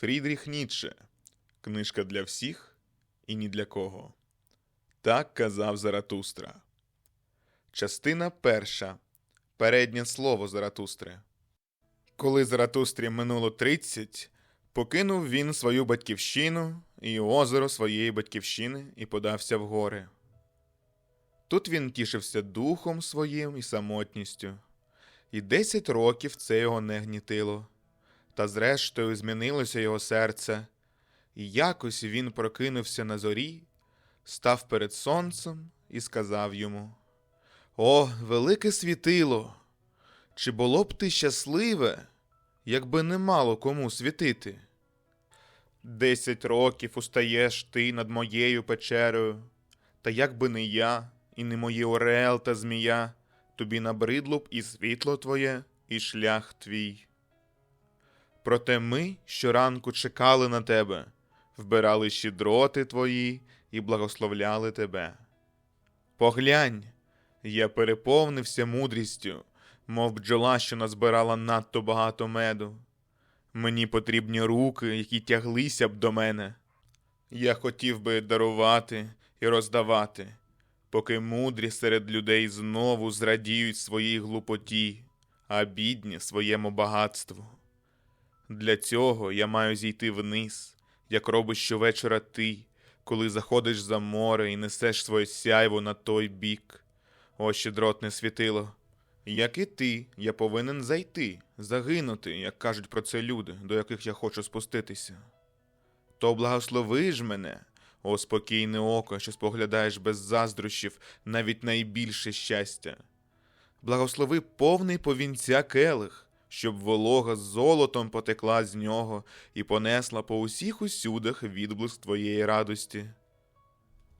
Фрідріх Ніцше. Книжка для всіх і ні для кого. Так казав Заратустра. Частина перша. Переднє слово Заратустри. Коли Заратустрі минуло 30, покинув він свою батьківщину і озеро своєї батьківщини і подався в гори. Тут він тішився духом своїм і самотністю, і десять років це його не гнітило. Та зрештою змінилося його серце, і якось він прокинувся на зорі, став перед сонцем і сказав йому: О, велике світило! Чи було б ти щасливе, якби не мало кому світити? Десять років устаєш ти над моєю печерою, та якби не я, і не мої орел та змія, тобі набридло б і світло твоє, і шлях твій. Проте ми щоранку чекали на тебе, вбирали щедроти твої і благословляли тебе. Поглянь, я переповнився мудрістю, мов бджола, що назбирала надто багато меду. Мені потрібні руки, які тяглися б до мене. Я хотів би дарувати і роздавати, поки мудрі серед людей знову зрадіють своїй глупоті, а бідні своєму багатству. Для цього я маю зійти вниз, як робиш щовечора ти, коли заходиш за море і несеш своє сяйво на той бік. О, щедротне світило. Як і ти, я повинен зайти, загинути, як кажуть про це люди, до яких я хочу спуститися. То благослови ж мене, о спокійне око, що споглядаєш без заздрощів навіть найбільше щастя. Благослови повний повінця келих, щоб волога з золотом потекла з нього і понесла по усіх усюдах відблиск твоєї радості.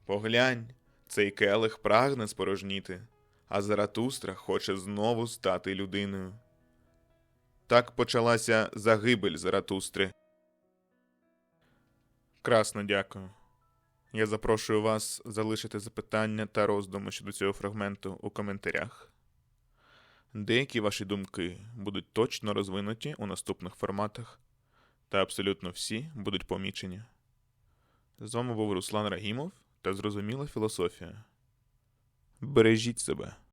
Поглянь, цей келих прагне спорожніти, а Заратустра хоче знову стати людиною. Так почалася загибель Заратустри. Красно дякую. Я запрошую вас залишити запитання та роздуми щодо цього фрагменту у коментарях. Деякі ваші думки будуть точно розвинуті у наступних форматах, та абсолютно всі будуть помічені. З вами був Руслан Рагімов та зрозуміла філософія. Бережіть себе.